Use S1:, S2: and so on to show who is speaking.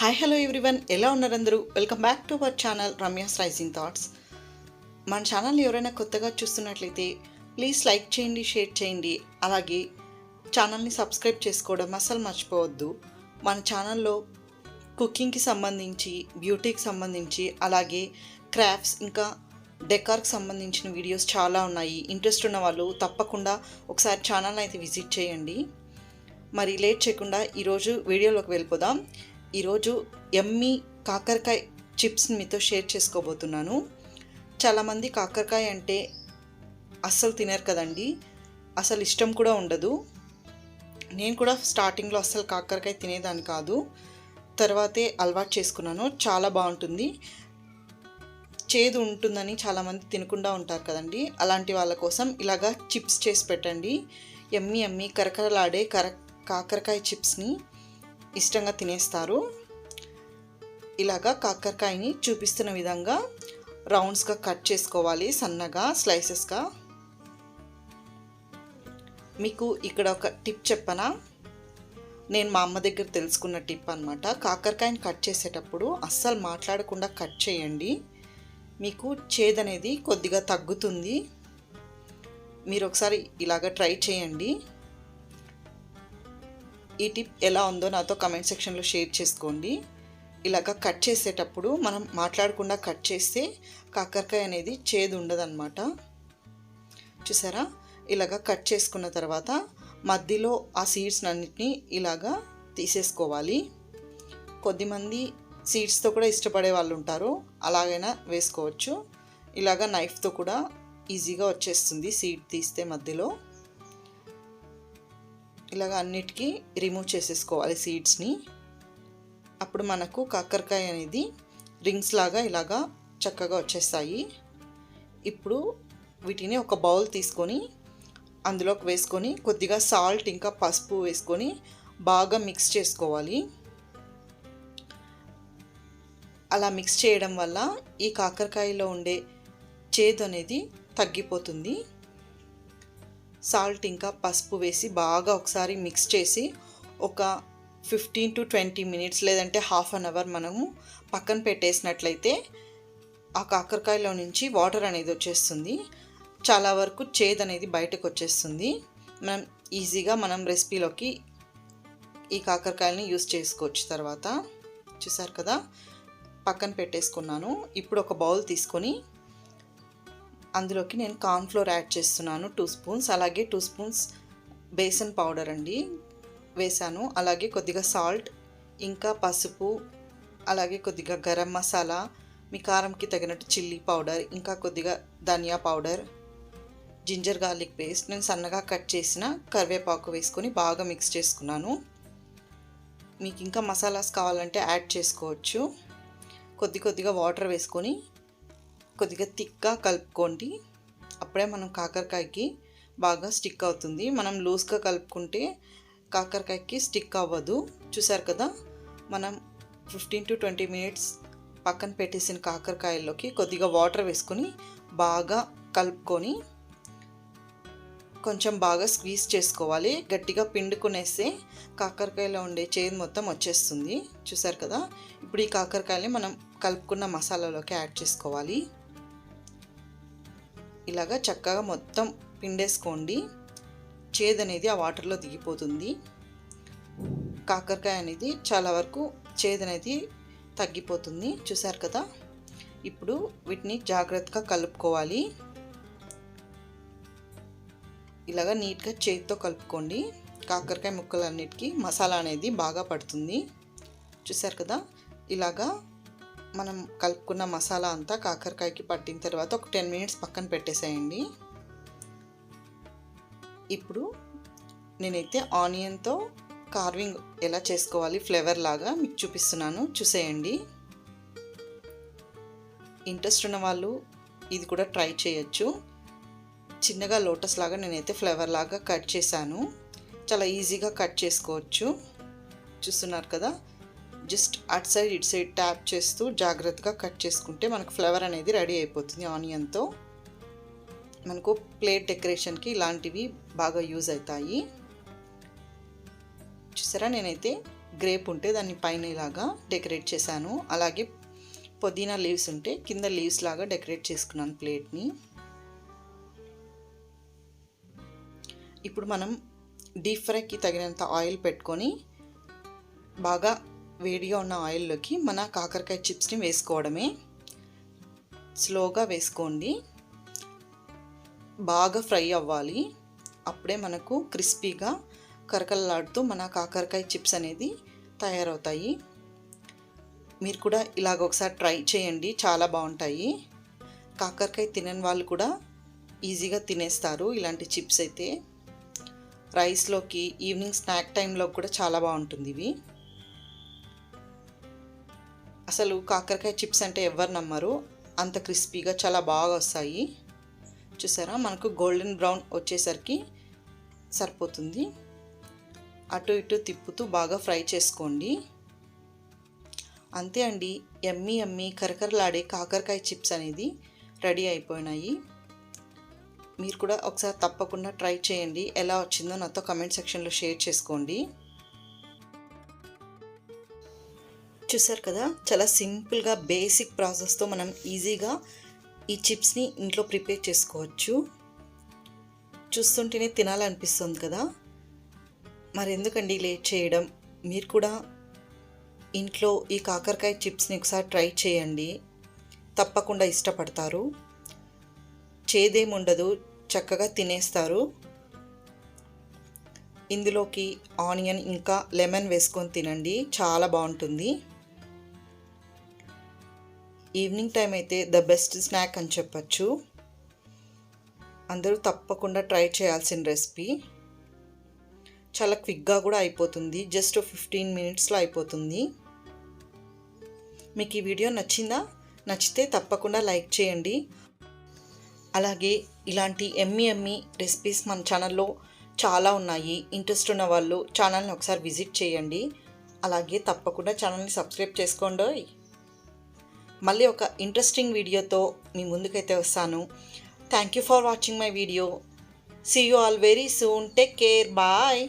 S1: Hi hello everyone ఎలా ఉన్నారు అందరూ welcome back to our channel Ramya's rising thoughts మన ఛానల్ ఎవరైనా కొత్తగా చూస్తున్నట్లయితే ప్లీజ్ లైక్ చేయండి షేర్ చేయండి. అలాగే ఛానల్ని సబ్స్క్రైబ్ చేసుకోవడం అసలు మర్చిపోవద్దు. మన ఛానల్లో కుకింగ్కి సంబంధించి బ్యూటీకి సంబంధించి అలాగే క్రాఫ్ట్స్ ఇంకా డెకార్కి సంబంధించిన వీడియోస్ చాలా ఉన్నాయి. ఇంట్రెస్ట్ ఉన్న వాళ్ళు తప్పకుండా ఒకసారి ఛానల్ అయితే విజిట్ చేయండి. మరి లేట్ చేయకుండా ఈరోజు వీడియోలోకి వెళ్ళిపోదాం. ఈరోజు ఎమ్మి కాకరకాయ చిప్స్ని మీతో షేర్ చేసుకోబోతున్నాను. చాలామంది కాకరకాయ అంటే అస్సలు తినరు కదండి. అసలు ఇష్టం కూడా ఉండదు. నేను కూడా స్టార్టింగ్లో అస్సలు కాకరకాయ తినేదాన్ని కాదు. తర్వాతే అలవాటు చేసుకున్నాను. చాలా బాగుంటుంది. చేదు ఉంటుందని చాలామంది తినకుండా ఉంటారు కదండి. అలాంటి వాళ్ళ కోసం ఇలాగా చిప్స్ చేసి పెట్టండి. ఎమ్మి ఎమ్మి కరకరలాడే కర కాకరకాయ చిప్స్ని ఇష్టంగా తినేస్తారు. ఇలాగా కాకరకాయని చూపిస్తున్న విధంగా రౌండ్స్గా కట్ చేసుకోవాలి సన్నగా స్లైసెస్గా. మీకు ఇక్కడ ఒక టిప్ చెప్పనా? నేను మా అమ్మ దగ్గర తెలుసుకున్న టిప్ అనమాట కాకరకాయని కట్ చేసేటప్పుడు అస్సలు మాట్లాడకుండా కట్ చేయండి. మీకు చేదనేది కొద్దిగా తగ్గుతుంది. మీరు ఒకసారి ఇలాగ ట్రై చేయండి. ఈ టిప్ ఎలా ఉందో నాతో కమెంట్ సెక్షన్లో షేర్ చేసుకోండి. ఇలాగ కట్ చేసేటప్పుడు మనం మాట్లాడకుండా కట్ చేస్తే కాకరకాయ అనేది చేదు ఉండదన్నమాట. చూసారా? ఇలాగ కట్ చేసుకున్న తర్వాత మధ్యలో ఆ సీడ్స్ అన్నిటినీ ఇలాగా తీసేసుకోవాలి. కొద్దిమంది సీడ్స్తో కూడా ఇష్టపడే వాళ్ళు ఉంటారు. అలాగైనా వేసుకోవచ్చు. ఇలాగ నైఫ్తో కూడా ఈజీగా వచ్చేస్తుంది సీడ్ తీస్తే మధ్యలో. ఇలాగ అన్నిటికీ రిమూవ్ చేసేసుకోవాలి సీడ్స్ని అప్పుడు మనకు కాకరకాయ అనేది రింగ్స్ లాగా ఇలాగా చక్కగా వచ్చేస్తాయి. ఇప్పుడు వీటిని ఒక బౌల్ తీసుకొని అందులోకి వేసుకొని కొద్దిగా సాల్ట్ ఇంకా పసుపు వేసుకొని బాగా మిక్స్ చేసుకోవాలి. అలా మిక్స్ చేయడం వల్ల ఈ కాకరకాయలో ఉండే చేదు అనేది తగ్గిపోతుంది. సాల్ట్ ఇంకా పసుపు వేసి బాగా ఒకసారి మిక్స్ చేసి ఒక ఫిఫ్టీన్ టు ట్వంటీ మినిట్స్ లేదంటే హాఫ్ అన్ అవర్ మనము పక్కన పెట్టేసినట్లయితే ఆ కాకరకాయలో నుంచి వాటర్ అనేది వచ్చేస్తుంది. చాలా వరకు చేదు అనేది బయటకు వచ్చేస్తుంది. మనం ఈజీగా మనం రెసిపీలోకి ఈ కాకరకాయలని యూస్ చేసుకోవచ్చు తర్వాత. చూసారు కదా? పక్కన పెట్టేసుకున్నాను. ఇప్పుడు ఒక బౌల్ తీసుకొని అందులోకి నేను కార్న్ఫ్లోర్ యాడ్ చేస్తున్నాను టూ స్పూన్స్ అలాగే టూ స్పూన్స్ బేసన్ పౌడర్ అండి వేసాను అలాగే కొద్దిగా సాల్ట్ ఇంకా పసుపు అలాగే కొద్దిగా గరం మసాలా మీ కారంకి తగినట్టు చిల్లీ పౌడర్ ఇంకా కొద్దిగా dhania powder ginger garlic paste నేను సన్నగా కట్ చేసిన కరివేపాకు వేసుకొని బాగా మిక్స్ చేసుకున్నాను. మీకు ఇంకా మసాలాస్ కావాలంటే యాడ్ చేసుకోవచ్చు. కొద్ది కొద్దిగా వాటర్ వేసుకొని కొద్దిగా థిక్గా కలుపుకోండి. అప్పుడే మనం కాకరకాయకి బాగా స్టిక్ అవుతుంది. మనం లూజ్గా కలుపుకుంటే కాకరకాయకి స్టిక్ అవ్వదు. చూసారు కదా? మనం ఫిఫ్టీన్ టు ట్వంటీ మినిట్స్ పక్కన పెట్టేసిన కాకరకాయల్లోకి కొద్దిగా వాటర్ వేసుకొని బాగా కలుపుకొని కొంచెం బాగా స్క్వీజ్ చేసుకోవాలి. గట్టిగా పిండుకునేస్తే కాకరకాయలో ఉండే చేదు మొత్తం వచ్చేస్తుంది. చూసారు కదా? ఇప్పుడు ఈ కాకరకాయని మనం కలుపుకున్న మసాలాలోకి యాడ్ చేసుకోవాలి. ఇలాగా చక్కగా మొత్తం పిండేసుకోండి. చేదు అనేది ఆ వాటర్లో దిగిపోతుంది. కాకరకాయ అనేది చాలా వరకు చేదు అనేది తగ్గిపోతుంది. చూసారు కదా? ఇప్పుడు వీటిని జాగ్రత్తగా కలుపుకోవాలి. ఇలాగా నీట్గా చేతితో కలుపుకోండి. కాకరకాయ ముక్కలన్నిటికీ మసాలా అనేది బాగా పడుతుంది. చూసారు కదా? ఇలాగా మనం కలుపుకున్న మసాలా అంతా కాకరకాయకి పట్టిన తర్వాత ఒక టెన్ మినిట్స్ పక్కన పెట్టేసేయండి. ఇప్పుడు నేనైతే ఆనియన్తో కార్వింగ్ ఎలా చేసుకోవాలి ఫ్లేవర్ లాగా మీకు చూపిస్తున్నాను. చూసేయండి. ఇంట్రెస్ట్ ఉన్న వాళ్ళు ఇది కూడా ట్రై చేయొచ్చు. చిన్నగా లోటస్ లాగా నేనైతే ఫ్లేవర్ లాగా కట్ చేశాను. చాలా ఈజీగా కట్ చేసుకోవచ్చు. చూస్తున్నారు కదా? జస్ట్ అటు సైడ్ ఇటు సైడ్ ట్యాప్ చేస్తూ జాగ్రత్తగా కట్ చేసుకుంటే మనకు ఫ్లేవర్ అనేది రెడీ అయిపోతుంది ఆనియన్తో. మనకు ప్లేట్ డెకరేషన్కి ఇలాంటివి బాగా యూజ్ అవుతాయి. చూసారా? నేనైతే గ్రేప్ ఉంటే దాన్ని పైన ఇలాగా డెకరేట్ చేశాను. అలాగే పుదీనా లీవ్స్ ఉంటే కింద లీవ్స్ లాగా డెకరేట్ చేసుకున్నాను ప్లేట్ని. ఇప్పుడు మనం డీప్ ఫ్రైకి తగినంత ఆయిల్ పెట్టుకొని బాగా వేడిగా ఉన్న ఆయిల్లోకి మన కాకరకాయ చిప్స్ని వేసుకోవడమే. స్లోగా వేసుకోండి. బాగా ఫ్రై అవ్వాలి. అప్పుడే మనకు క్రిస్పీగా కరకలలాడుతూ మన కాకరకాయ చిప్స్ అనేది తయారవుతాయి. మీరు కూడా ఇలాగ ఒకసారి ట్రై చేయండి. చాలా బాగుంటాయి. కాకరకాయ తినని వాళ్ళు కూడా ఈజీగా తినేస్తారు ఇలాంటి చిప్స్ అయితే. రైస్లోకి ఈవినింగ్ స్నాక్ టైంలో కూడా చాలా బాగుంటుంది ఇవి. అసలు కాకరకాయ చిప్స్ అంటే ఎవరు నమ్మరు. అంత క్రిస్పీగా చాలా బాగా వస్తాయి. చూసారా? మనకు గోల్డెన్ బ్రౌన్ వచ్చేసరికి సరిపోతుంది. అటు ఇటు తిప్పుతూ బాగా ఫ్రై చేసుకోండి. అంతే అండి. ఎమ్మి ఎమ్మి కరకరలాడే కాకరకాయ చిప్స్ అనేది రెడీ అయిపోయినాయి. మీరు కూడా ఒకసారి తప్పకుండా ట్రై చేయండి. ఎలా వచ్చిందో నాతో కమెంట్ సెక్షన్లో షేర్ చేసుకోండి. చూసారు కదా చాలా సింపుల్గా బేసిక్ ప్రాసెస్తో మనం ఈజీగా ఈ చిప్స్ని ఇంట్లో ప్రిపేర్ చేసుకోవచ్చు. చూస్తుంటేనే తినాలనిపిస్తుంది కదా. మరి ఎందుకండి లేట్ చేయడం? మీరు కూడా ఇంట్లో ఈ కాకరకాయ చిప్స్ని ఒకసారి ట్రై చేయండి. తప్పకుండా ఇష్టపడతారు. చేదేముండదు చక్కగా తినేస్తారు. ఇందులోకి ఆనియన్ ఇంకా లెమన్ వేసుకొని తినండి. చాలా బాగుంటుంది. ఈవినింగ్ టైం అయితే ద బెస్ట్ స్నాక్ అని చెప్పచ్చు. అందరూ తప్పకుండా ట్రై చేయాల్సిన రెసిపీ. చాలా క్విక్గా కూడా అయిపోతుంది. జస్ట్ ఫిఫ్టీన్ మినిట్స్లో అయిపోతుంది. మీకు ఈ వీడియో నచ్చిందా? నచ్చితే తప్పకుండా లైక్ చేయండి. అలాగే ఇలాంటి ఎమ్మి ఎమ్మి రెసిపీస్ మన ఛానల్లో చాలా ఉన్నాయి. ఇంట్రెస్ట్ ఉన్న వాళ్ళు ఛానల్ని ఒకసారి విజిట్ చేయండి. అలాగే తప్పకుండా ఛానల్ని సబ్స్క్రైబ్ చేసుకోండి. మళ్ళీ ఒక ఇంట్రెస్టింగ్ వీడియోతో మీ ముందుకైతే వస్తాను. Thank you for watching my video see you all very soon take care bye